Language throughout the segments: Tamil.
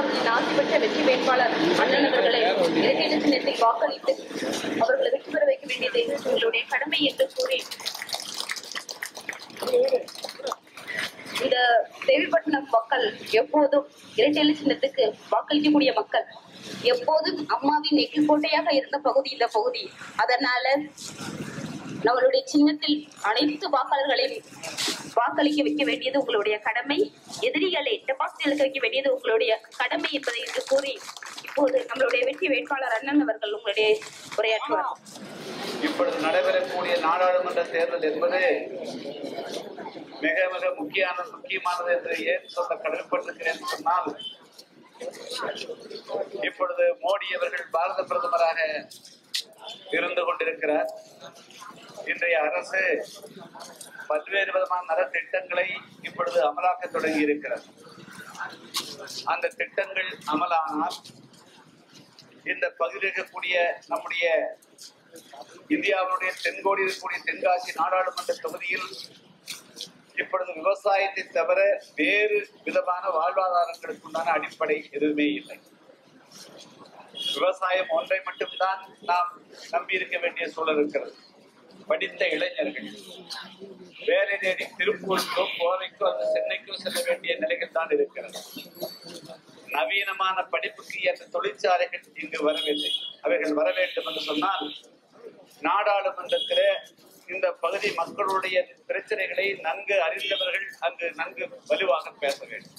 அம்மா அவர்களின் பெற்ற வெற்றி வேட்பாளர் அண்ணன் அவர்களை இரட்டை சின்னத்தை வாக்களித்து அவர்களை வெற்றி பெற வைக்க வேண்டியது உங்களுடைய கடமை என்று கூறி இந்த தேவிப்பட்டினம் மக்கள் எப்போதும் இரட்டை சின்னத்துக்கு வாக்களிக்கக்கூடிய மக்கள் எப்போதும் அம்மாவின் நெகிழ் கோட்டையாக இருந்த பகுதி இந்த பகுதி. அதனால நம்மளுடைய சின்னத்தில் அனைத்து வாக்காளர்களையும் வாக்களிக்க வைக்க வேண்டியது உங்களுடைய கடமை. எதிரிகளை டெபாசிட் இழக்க வைக்க வேண்டியது உங்களுடைய கடமை என்பதை என்று கூறி இப்போது நம்மளுடைய வெற்றி வேட்பாளர் அண்ணன் அவர்கள் உங்களுடைய உரையாற்றுவார். இப்பொழுது நடைபெறக்கூடிய நாடாளுமன்ற தேர்தல் என்பது மிக மிக முக்கியமான முக்கியமானது என்று ஏன் சொல்ல கடமைப்பட்டிருக்கிறேன் சொன்னால் இப்பொழுது மோடி அவர்கள் பாரத பிரதமராக இருந்து கொண்டிருக்கிறார். இன்றைய அரசு பல்வேறு விதமான நலத்திட்டங்களை இப்பொழுது அமலாக்க தொடங்கி இருக்கிறது. அந்த திட்டங்கள் அமலானால் இந்த பகுதியில் இருக்கக்கூடிய நம்முடைய இந்தியாவுடைய தென்கோடி இருக்கக்கூடிய தென்காசி நாடாளுமன்ற தொகுதியில் இப்பொழுது விவசாயத்தை தவிர வேறு விதமான வாழ்வாதாரங்களுக்கு உண்டான அடிப்படை எதுவுமே இல்லை. விவசாயம் ஒன்றை மட்டும்தான் நாம் நம்பி இருக்க வேண்டிய சூழல் இருக்கிறது. படித்த இளைஞர்கள். வேலை தேடி திருப்பூருக்கோ கோவைக்கோ அல்லது சென்னைக்கோ செல்ல வேண்டிய நிலைகள் தான் இருக்கிறது. நவீனமான படிப்புக்கு ஏற்ற தொழிற்சாலைகள் இங்கு வரவில்லை. அவைகள் வர வேண்டும் என்று சொன்னால் நாடாளுமன்றத்தில் இந்த பகுதி மக்களுடைய பிரச்சனைகளை நன்கு அறிந்தவர்கள் அங்கு நன்கு வலுவாக பேச வேண்டும்.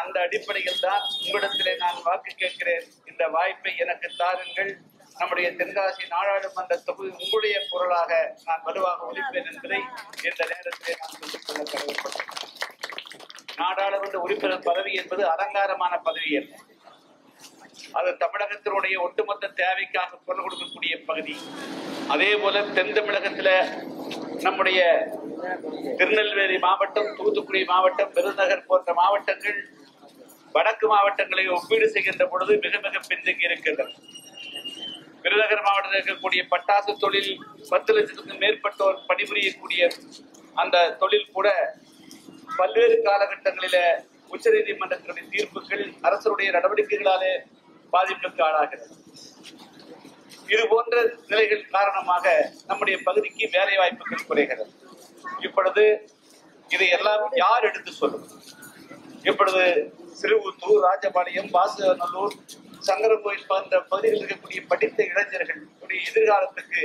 அந்த அடிப்படையில் தான் உங்களிடத்திலே நான் வாக்கு கேட்கிறேன். இந்த வாய்ப்பை எனக்கு தாருங்கள். நம்முடைய தென்காசி நாடாளுமன்ற தொகுதி உங்களுடைய குரலாக நான் வலுவாக ஒழிப்பேன் என்பதை இந்த நேரத்திலே நான் சொல்லிக் கொள்ள நாடாளுமன்ற உறுப்பினர் பதவி என்பது அலங்காரமான பதவி அல்ல. அது தமிழகத்தினுடைய ஒட்டுமொத்த தேவைக்காக குரல் கொடுக்கக்கூடிய பகுதி. அதே போல தென் தமிழகத்துல நம்முடைய திருநெல்வேலி மாவட்டம் தூத்துக்குடி மாவட்டம் விருதுநகர் போன்ற மாவட்டங்கள் வடக்கு மாவட்டங்களை ஒப்பீடு செய்கின்ற பொழுது மிக மிக பின்தங்கி இருக்கின்றன விருதுநகர் மாவட்டத்தில் இருக்கக்கூடிய பட்டாசு தொழில் பத்து லட்சத்துக்கும் மேற்பட்டோர் பணிபுரியக்கூடிய அந்த தொழில் கூட பல்வேறு காலகட்டங்களில உச்சநீதிமன்றத்தினுடைய தீர்ப்புகள் அரசருடைய நடவடிக்கைகளாலே பாதிப்புக்கு ஆளாகிறது. இது போன்ற நிலைகள் காரணமாக நம்முடைய பகுதிக்கு வேலை வாய்ப்புகள் குறைகிறது. இப்பொழுது இதை எல்லாம் யார் எடுத்து சொல்லும்? இப்பொழுது சிறுவுத்தூர் ராஜபாளையம் வாசநல்லூர் சங்கரகோயில் போன்ற பகுதிகளில் இருக்கக்கூடிய படித்த இளைஞர்கள் எதிர்காலத்துக்கு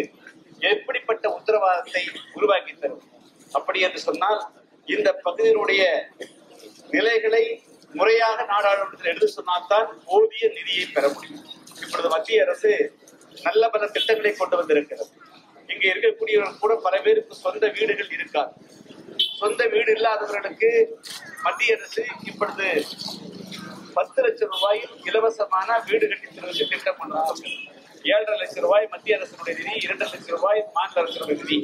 எப்படிப்பட்ட உத்தரவாதத்தை உருவாக்கி தரும்? அப்படி என்று சொன்னால் இந்த பகுதியினுடைய நிலைகளை முறையாக நாடாளுமன்றத்தில் எடுத்து சொன்னால்தான் போதிய நிதியை பெற முடியும். இப்பொழுது மத்திய அரசு நல்ல பல திட்டங்களை கொண்டு வந்திருக்கிறது. இங்கே இருக்கக்கூடியவர்கள் கூட பல பேருக்கு சொந்த வீடுகள் இருக்காது. சொந்த வீடு இல்லாதவர்களுக்கு மத்திய அரசு இப்பொழுது பத்து லட்சம் ரூபாயில் இலவசமான வீடு கட்டித்தருவதற்கு திட்டம் கொண்டு ஏழரை லட்சம் ரூபாய் மத்திய அரசினுடைய நிதி இரண்டு லட்சம் ரூபாய் மாநில அரசினுடைய நிதி.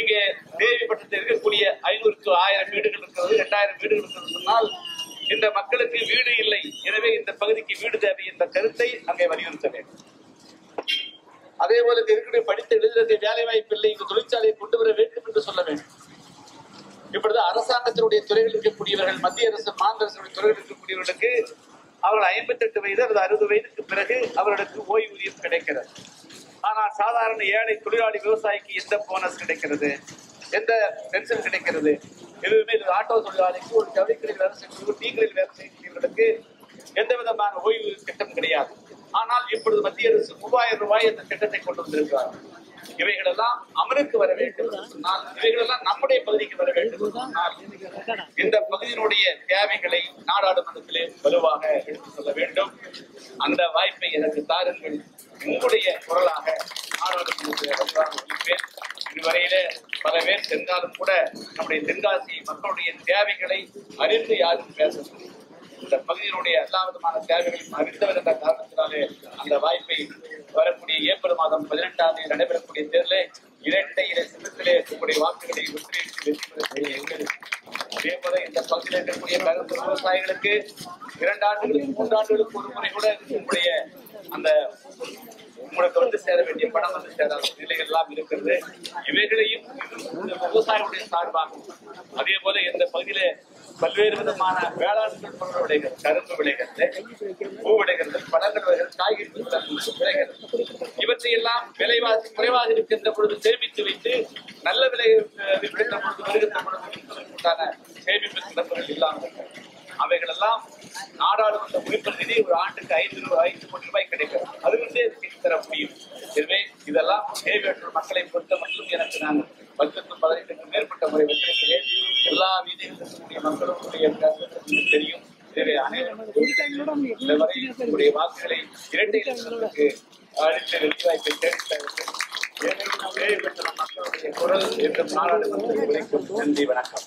இங்கே தேவிப்பட்டத்தில் இருக்கக்கூடிய ஐநூறுக்கு ஆயிரம் வீடுகள் இருக்கிறது இரண்டாயிரம் வீடுகள் இருக்கிறது சொன்னால் இந்த மக்களுக்கு வீடு இல்லை. எனவே இந்த பகுதிக்கு வீடு தேவை என்ற கருத்தை அங்கே வலியுறுத்த வேண்டும். அதே போல இருக்கக்கூடிய படித்த இளைஞர்களுக்கு வேலை வாய்ப்பு இல்லை இங்கு தொழிற்சாலையை கொண்டு வர வேண்டும் என்று சொல்ல வேண்டும். இப்பொழுது அரசாங்கத்தினுடைய துறைகள் இருக்கக்கூடியவர்கள் மத்திய அரசு மாநில அரசுடைய துறைகளில் இருக்கக்கூடியவர்களுக்கு அவர்கள் ஐம்பத்தி எட்டு வயது அல்லது அறுபது வயதுக்கு பிறகு அவர்களுக்கு ஓய்வூதியம் கிடைக்கிறது. ஆனால் சாதாரண ஏழை தொழிலாளி விவசாயிக்கு எந்த போனஸ் கிடைக்கிறது? எந்த பென்ஷன் கிடைக்கிறது? எதுவுமே இது ஆட்டோ தொழிலாளிக்கு ஒரு ஜவுளிக்கடையில் வேலை செய்யக்கூடிய டீக்கடையில் வேலை செய்யக்கூடியவர்களுக்கு எந்த விதமான ஓய்வு திட்டம் கிடையாது. ஆனால் இப்பொழுது மத்திய அரசு மூவாயிரம் ரூபாய் என்ற திட்டத்தை கொண்டு வந்திருக்கிறார் இவைகளெல்லாம் அமலுக்கு வர வேண்டும் சொன்னால் இவைகளெல்லாம் நம்முடைய பகுதிக்கு வர வேண்டும் சொன்னால் இந்த பகுதியினுடைய தேவைகளை நாடாளுமன்றத்திலே வலுவாக எடுத்துச் சொல்ல வேண்டும். அந்த வாய்ப்பை எனக்கு தாருங்கள். உங்களுடைய குரலாக நாடாளுமன்றத்திலே இதுவரையிலே பல பேர் சென்றாலும் கூட நம்முடைய தென்காசி மக்களுடைய தேவைகளை அறிந்து யாரும் பேச இந்த பகுதியினுடைய எல்லா விதமான தேவைகளையும் அறிந்தவர் என்ற காரணத்தினாலே அந்த வாய்ப்பை வரக்கூடிய ஏப்ரல் மாதம் பதினெட்டாம் தேதி நடைபெறக்கூடிய தேர்தலில் இரட்டை இலை சின்னத்திலே உங்களுடைய வாக்குகளை வெற்றியெடுத்து வெற்றி பெற அதே போல இந்த பகுதியில் இருக்கக்கூடிய பெரும்பெரும் விவசாயிகளுக்கு இரண்டு ஆண்டுகளுக்கு மூன்று ஆண்டுகளுக்கு ஒரு முறை கூட உங்களுடைய அந்த உங்களுக்கு வந்து சேர வேண்டிய பணம் வந்து சேராத நிலைகள் எல்லாம் இருக்கிறது. இவைகளையும் விவசாயிகளுடைய சார்பாகும் அதே போல இந்த பகுதியில பல்வேறு விதமான வேளாண் பொருள் விளைகள் கரும்பு விளைகள் பூ விளைகள் பழங்கள் விளைகள் காய்கறி விளைகள் இவற்றை எல்லாம் விலைவாசி குறைவாக இருக்கின்ற பொழுது சேமித்து வைத்து நல்ல விலை அஹ், பொழுது வருகின்ற பொழுது விற்பதற்குண்டான சேமிப்பு கிடப்புகள் இல்லாமல் அவைகளெல்லாம் நாடாளுமன்ற உறுப்பினர் நிதி ஒரு ஆண்டுக்கு ஐந்து ரூபாய் ஐந்து கோடி ரூபாய் கிடைக்கும். அது வந்து தர முடியும். எனவே இதெல்லாம் தேவையற்ற மக்களை பொறுத்த மட்டும் எனக்கு நான் பத்து பதினைந்துக்கு மேற்பட்ட முறை வெற்றிருக்கிறேன் எல்லா வீதியிலும் இருக்கக்கூடிய மக்களும் தெரியும். எனவே அனைவரும் இதுவரை உங்களுடைய வாக்குகளை இரட்டை இலக்கங்களுக்கு அளித்த வெற்றி வாய்ப்பை தேடித்தருகிறேன் ஏழைகளும் ஏழை பெற்ற மக்களுடைய குரல் என்று நாடாளுமன்றத்தில் உரைக்கும் நன்றி வணக்கம்.